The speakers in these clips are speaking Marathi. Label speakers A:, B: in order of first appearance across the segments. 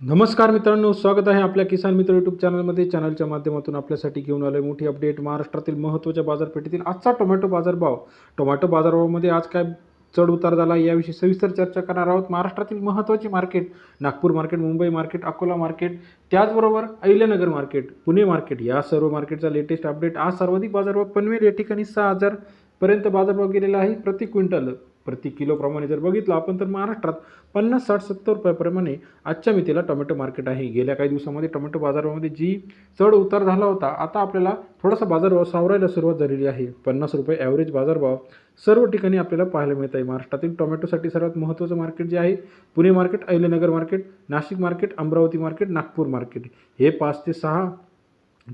A: नमस्कार मित्रांनो स्वागत आहे आपल्या किसान मित्र यूट्यूब चॅनलमध्ये चॅनलच्या माध्यमातून आपल्यासाठी घेऊन आलोय मोठी अपडेट महाराष्ट्रातील महत्त्वाच्या बाजारपेठेतील आजचा टोमॅटो बाजारभाव टोमॅटो बाजारभावामध्ये आज काय चढ उतार झाला याविषयी सविस्तर चर्चा करणार आहोत. महाराष्ट्रातील महत्त्वाची market Nagpur market Mumbai market Akola market त्याचबरोबर अहिल्यानगर मार्केट पुणे मार्केट या सर्व मार्केटचा लेटेस्ट अपडेट आज सर्वाधिक बाजारभाव पनवेल या ठिकाणी सहा हजारपर्यंत बाजारभाव गेलेला आहे प्रति क्विंटल. प्रति किलोप्रमाणे जर बघितलं आपण तर महाराष्ट्रात पन्नास साठ सत्तर रुपयाप्रमाणे आजच्या मितीला टोमॅटो मार्केट आहे. गेल्या काही दिवसामध्ये टोमॅटो बाजारामध्ये जी चढ उतार झाला होता आता आपल्याला थोडासा बाजारभाव सावरायला सुरुवात झालेली आहे. पन्नास रुपये ॲव्हरेज बाजारभाव सर्व ठिकाणी आपल्याला पाहायला मिळत आहे. महाराष्ट्रातील टोमॅटोसाठी सर्वात महत्त्वाचं मार्केट जे आहे Pune market Ahilyanagar market Nashik market Amravati market Nagpur market. हे पाच ते सहा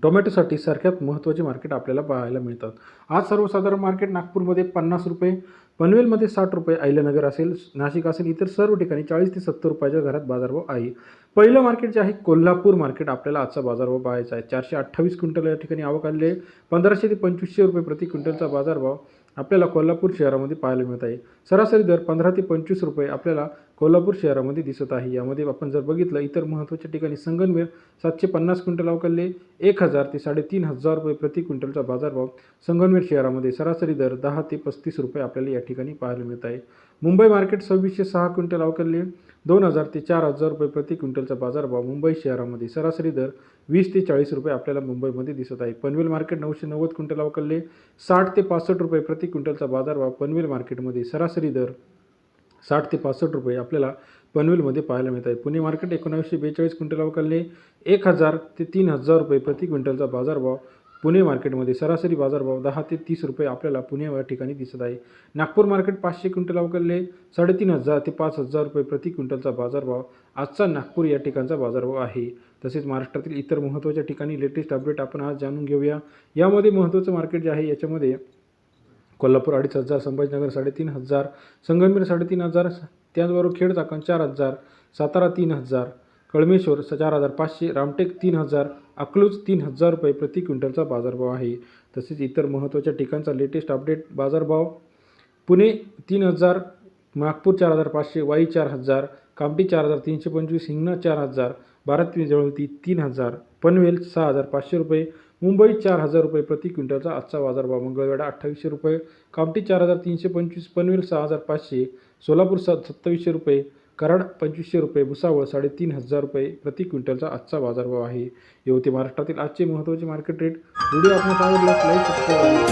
A: टोमॅटोसाठी सारख्यात महत्त्वाचे मार्केट आपल्याला पाहायला मिळतात. आज सर्वसाधारण मार्केट नागपूरमध्ये पन्नास रुपये पनवेलमध्ये साठ रुपये अहिल्यानगर असेल नाशिक असेल इतर सर्व ठिकाणी चाळीस ते सत्तर रुपयाच्या घरात बाजारभाव आहे. पहिलं मार्केट जे आहे कोल्हापूर मार्केट आपल्याला आजचा बाजारभाव पाहायचा आहे. चारशे अठ्ठावीस क्विंटल या ठिकाणी आवक आलेली आहे. पंधराशे ते पंचवीसशे रुपये प्रति क्विंटलचा बाजारभाव आपल्याला कोल्हापूर शहरामध्ये पाहायला मिळत आहे. सरासरी दर पंधरा ते पंचवीस रुपये आपल्याला कोल्हापूर शहरामध्ये दिसत आहे. यामध्ये आपण जर बघितलं इतर महत्त्वाच्या ठिकाणी संगमनेर सातशे पन्नास क्विंटल अवकालले एक हजार ते साडेतीन हजार रुपये प्रति क्विंटलचा बाजारभाव संगमनेर शहरामध्ये सरासरी दर दहा ते पस्तीस रुपये आपल्याला या ठिकाणी पाहायला मिळत आहे. मुंबई मार्केट सव्वीसशे सहा क्विंटल अवकलले दोन हजार ते चार हजार रुपये प्रति क्विंटलचा बाजारभाव मुंबई शहरामध्ये सरासरी दर वीस ते चाळीस रुपये आपल्याला मुंबईमध्ये दिसत आहे. पनवेल मार्केट नऊशे नव्वद क्विंटल अवकलले साठ ते पासष्ट रुपये प्रति क्विंटलचा बाजारभाव पनवेल मार्केटमध्ये सरासरी दर साठ ते पासष्ट रुपये आपल्याला पनवेलमध्ये पाहायला मिळत आहे पुणे मार्केट एकोणावीसशे बेचाळीस क्विंटल अवकालले एक हजार ते तीन हजार रुपये प्रति क्विंटलचा बाजारभाव पुणे मार्केटमध्ये सरासरी बाजारभाव दहा ते तीस रुपये आपल्याला पुणे या ठिकाणी दिसत आहे. नागपूर मार्केट पाचशे क्विंटल अवकालले साडेतीन हजार ते पाच हजार रुपये प्रति क्विंटलचा बाजारभाव आजचा नागपूर या ठिकाणचा बाजारभाव आहे. तसेच महाराष्ट्रातील इतर महत्त्वाच्या ठिकाणी लेटेस्ट अपडेट आपण आज जाणून घेऊया. यामध्ये महत्त्वाचं मार्केट जे आहे याच्यामध्ये कोल्हापूर अडीच हजार संभाजीनगर साडेतीन हजार संगमनेर साडेतीन हजार त्याचबरोबर खेड चाकण चार हजार सातारा तीन हजार कळमेश्वर स- चार हजार पाचशे रामटेक तीन हजार अकलूज तीन हजार रुपये प्रति क्विंटलचा बाजारभाव आहे. तसेच इतर महत्त्वाच्या ठिकाणचा लेटेस्ट अपडेट बाजारभाव पुणे तीन हजार नागपूर चार हजार पाचशे वाई चार हजार कामटी चार हजार तीनशे पंचवीस हिंगणा चार हजार बारात जवळती तीन हजार पनवेल सहा हजार पाचशे रुपये मुंबई चार हजार रुपये प्रति क्विंटलचा आजचा बाजारभाव. मंगळवेढा अठ्ठावीसशे रुपये कामठी चार हजार तीनशे पंचवीस पनवेल सहा हजार पाचशे सोलापूर सात सत्तावीसशे रुपये कराड पंचवीसशे रुपये भुसावळ साडेतीन हजार रुपये प्रति क्विंटलचा आजचा बाजारभाव आहे. हे होते महाराष्ट्रातील आजचे महत्त्वाचे मार्केट रेट. व्हिडिओ आपण आवडल्यास लाईक सबस्क्राईब